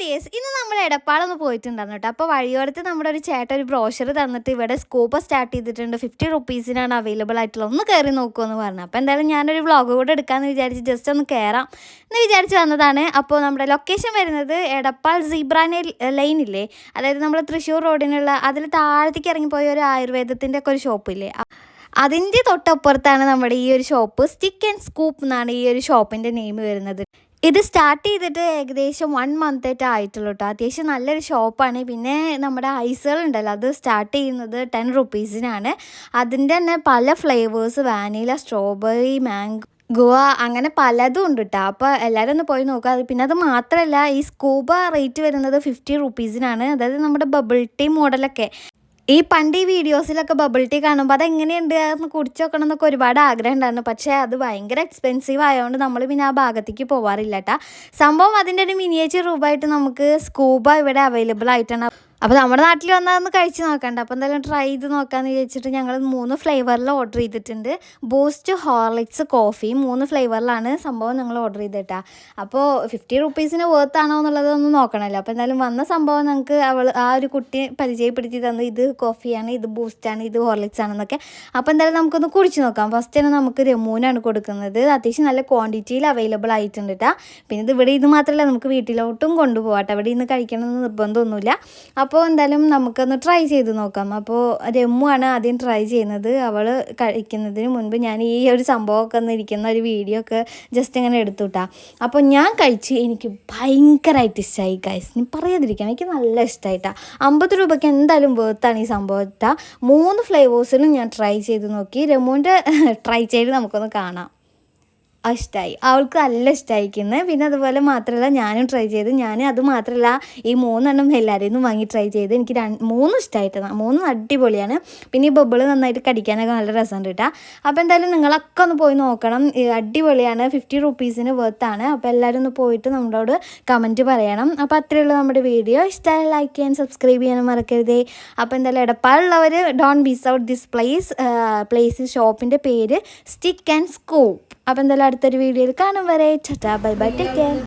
Dears ഇന്ന് നമ്മൾ എടപ്പാളൊന്ന് പോയിട്ടുണ്ടായിരുന്നു കേട്ടോ. അപ്പോൾ വഴിയോരത്ത് നമ്മുടെ ഒരു ചേട്ടൻ ഒരു ബ്രോഷർ തന്നിട്ട് ഇവിടെ സ്കൂപ്പ് സ്റ്റാർട്ട് ചെയ്തിട്ടുണ്ട്. ഫിഫ്റ്റി റുപ്പീസിനാണ് അവൈലബിൾ ആയിട്ടുള്ള ഒന്ന് കയറി നോക്കുമെന്ന് പറഞ്ഞു. അപ്പോൾ എന്തായാലും ഞാനൊരു വ്ളോഗ് കൂടെ എടുക്കാമെന്ന് വിചാരിച്ച് ജസ്റ്റ് ഒന്ന് കയറാം എന്ന് വിചാരിച്ച് വന്നതാണ്. അപ്പോൾ നമ്മുടെ ലൊക്കേഷൻ വരുന്നത് എടപ്പാൾ സീബ്രാനെ ലൈനില്ലേ അതായത് നമ്മൾ തൃശ്ശൂർ റോഡിനുള്ള അതിൽ താഴത്തേക്ക് ഇറങ്ങിപ്പോയ ഒരു ആയുർവേദത്തിന്റെ ഒക്കെ ഒരു ഷോപ്പില്ലേ അതിന്റെ തൊട്ടപ്പുറത്താണ് നമ്മുടെ ഈ ഒരു ഷോപ്പ് സ്റ്റിക്ക് ആൻഡ് സ്കൂപ്പ് എന്നാണ് ഈ ഒരു ഷോപ്പിന്റെ നെയിം വരുന്നത്. ഇത് സ്റ്റാർട്ട് ചെയ്തിട്ട് ഏകദേശം വൺ മന്ത് ആയിട്ട് ആയിട്ടുള്ളൂ കേട്ടോ അത്യാവശ്യം നല്ലൊരു ഷോപ്പാണ് പിന്നെ നമ്മുടെ ഐസുകൾ ഉണ്ടല്ലോ അത് സ്റ്റാർട്ട് ചെയ്യുന്നത് ടെൻ റുപ്പീസിനാണ് അതിന്റെ തന്നെ പല flavours vanilla strawberry mango guava അങ്ങനെ പലതും ഉണ്ട് കേട്ടോ അപ്പോൾ എല്ലാവരും ഒന്ന് പോയി നോക്കുക പിന്നെ അത് മാത്രമല്ല ഈ സ്കൂബ റേറ്റ് വരുന്നത് ഫിഫ്റ്റി റുപ്പീസിനാണ് അതായത് നമ്മുടെ ബബിൾ ടീ മോഡലൊക്കെ ഈ പണ്ട് ഈ വീഡിയോസിലൊക്കെ ബബിൾ ടീ കാണുമ്പോൾ അതെങ്ങനെയുണ്ട്? അതൊന്ന് കുടിച്ചു നോക്കണം എന്നൊക്കെ ഒരുപാട് ആഗ്രഹം ഉണ്ടായിരുന്നു. പക്ഷേ അത് ഭയങ്കര എക്സ്പെൻസീവ് ആയതുകൊണ്ട് നമ്മൾ പിന്നെ ആ ഭാഗത്തേക്ക് പോവാറില്ല കേട്ടോ സംഭവം അതിന്റെ ഒരു മിനിയേച്ചർ രൂപമായിട്ട് നമുക്ക് സ്കൂബ ഇവിടെ അവൈലബിൾ ആയിട്ടാണ്. അപ്പോൾ നമ്മുടെ നാട്ടിൽ വന്നാൽ ഒന്ന് കഴിച്ച് നോക്കണ്ട. അപ്പോൾ എന്തായാലും ട്രൈ ചെയ്ത് നോക്കാമെന്ന് വിചാരിച്ചിട്ട് ഞങ്ങൾ മൂന്ന് ഫ്ലേവറിൽ ഓർഡർ ചെയ്തിട്ടുണ്ട്. ബൂസ്റ്റ് ഹോർലിക്സ് കോഫി മൂന്ന് ഫ്ലേവറിലാണ് സംഭവം ഞങ്ങൾ ഓർഡർ ചെയ്തിട്ടാ. അപ്പോൾ ഫിഫ്റ്റി റുപ്പീസിന് വേർത്ത് ആണോ എന്നുള്ളത് ഒന്ന് നോക്കണമല്ലോ അപ്പോൾ എന്തായാലും വന്ന സംഭവം ഞങ്ങൾക്ക് അവൾ ആ ഒരു കുട്ടി പരിചയപ്പെടുത്തി തന്നു. ഇത് കോഫിയാണ് ഇത് ബൂസ്റ്റാണ് ഇത് ഹോർലിക്സ് ആണെന്നൊക്കെ. അപ്പോൾ എന്തായാലും നമുക്കൊന്ന് കുടിച്ച് നോക്കാം. ഫസ്റ്റ് തന്നെ നമുക്ക് രമൂനാണ് കൊടുക്കുന്നത്. അത്യാവശ്യം നല്ല ക്വാണ്ടിറ്റിയിൽ അവൈലബിൾ ആയിട്ടുണ്ട് കേട്ടോ പിന്നെ ഇത് ഇവിടെ ഇത് മാത്രമല്ല നമുക്ക് വീട്ടിലോട്ടും കൊണ്ടുപോകാം കേട്ടോ ഇവിടെ ഇന്ന് കഴിക്കണമെന്ന് നിർബന്ധമൊന്നുമില്ല. അപ്പോൾ എന്തായാലും നമുക്കൊന്ന് ട്രൈ ചെയ്ത് നോക്കാം. അപ്പോൾ രമു ആണ് ആദ്യം ട്രൈ ചെയ്യുന്നത്. അവൾ കഴിക്കുന്നതിന് മുൻപ് ഞാൻ ഈ ഒരു സംഭവമൊക്കെ ഒന്ന് ഇരിക്കുന്ന ഒരു വീഡിയോ ഒക്കെ ജസ്റ്റ് ഇങ്ങനെ എടുത്തുട്ടാ. അപ്പോൾ ഞാൻ കഴിച്ച് എനിക്ക് ഭയങ്കരമായിട്ട് ഇഷ്ടമായി ഗൈസ് നീ പറയാതിരിക്കാം എനിക്ക് നല്ല ഇഷ്ടമായിട്ടാ അമ്പത് രൂപയ്ക്ക് എന്തായാലും വേർത്താണ് ഈ സംഭവം ഇട്ടാ മൂന്ന് ഫ്ലേവേഴ്സിലും ഞാൻ ട്രൈ ചെയ്ത് നോക്കി. രമുവിന്റെ ട്രൈ ചെയ്ത് നമുക്കൊന്ന് കാണാം. ഇഷ്ടമായി അവൾക്ക് നല്ല ഇഷ്ടമായിരിക്കുന്നത് പിന്നെ അതുപോലെ മാത്രമല്ല ഞാനും ട്രൈ ചെയ്ത് ഞാൻ അത് മാത്രമല്ല ഈ മൂന്നെണ്ണം എല്ലാവരെയും വാങ്ങി ട്രൈ ചെയ്ത് എനിക്ക് രണ്ട് മൂന്നും ഇഷ്ടമായിട്ട് മൂന്നും അടിപൊളിയാണ്. പിന്നെ ഈ ബബിൾ നന്നായിട്ട് കടിക്കാനൊക്കെ നല്ല രസമുണ്ട് കേട്ടോ അപ്പോൾ എന്തായാലും നിങ്ങളൊക്കെ ഒന്ന് പോയി നോക്കണം. അടിപൊളിയാണ്. ഫിഫ്റ്റി റുപ്പീസിന് ആണ്. അപ്പോൾ എല്ലാവരും ഒന്ന് പോയിട്ട് നമ്മളോട് കമന്റ് പറയണം. അപ്പോൾ അത്രയേ ഉള്ളൂ നമ്മുടെ വീഡിയോ ഇഷ്ടമായി ലൈക്ക് ചെയ്യാൻ സബ്സ്ക്രൈബ് ചെയ്യാനും മറക്കരുതേ. അപ്പോൾ എന്തായാലും എടപ്പാളുള്ളവർ don't miss out this place place ഷോപ്പിന്റെ പേര് സ്റ്റിക്ക് ആൻഡ് സ്കൂപ്പ് അപ്പോൾ എന്തായാലും അടുത്തൊരു വീഡിയോയിൽ കാണും വരെ. ചട്ടാ ബൈ ബൈ ടേക്ക് കെയർ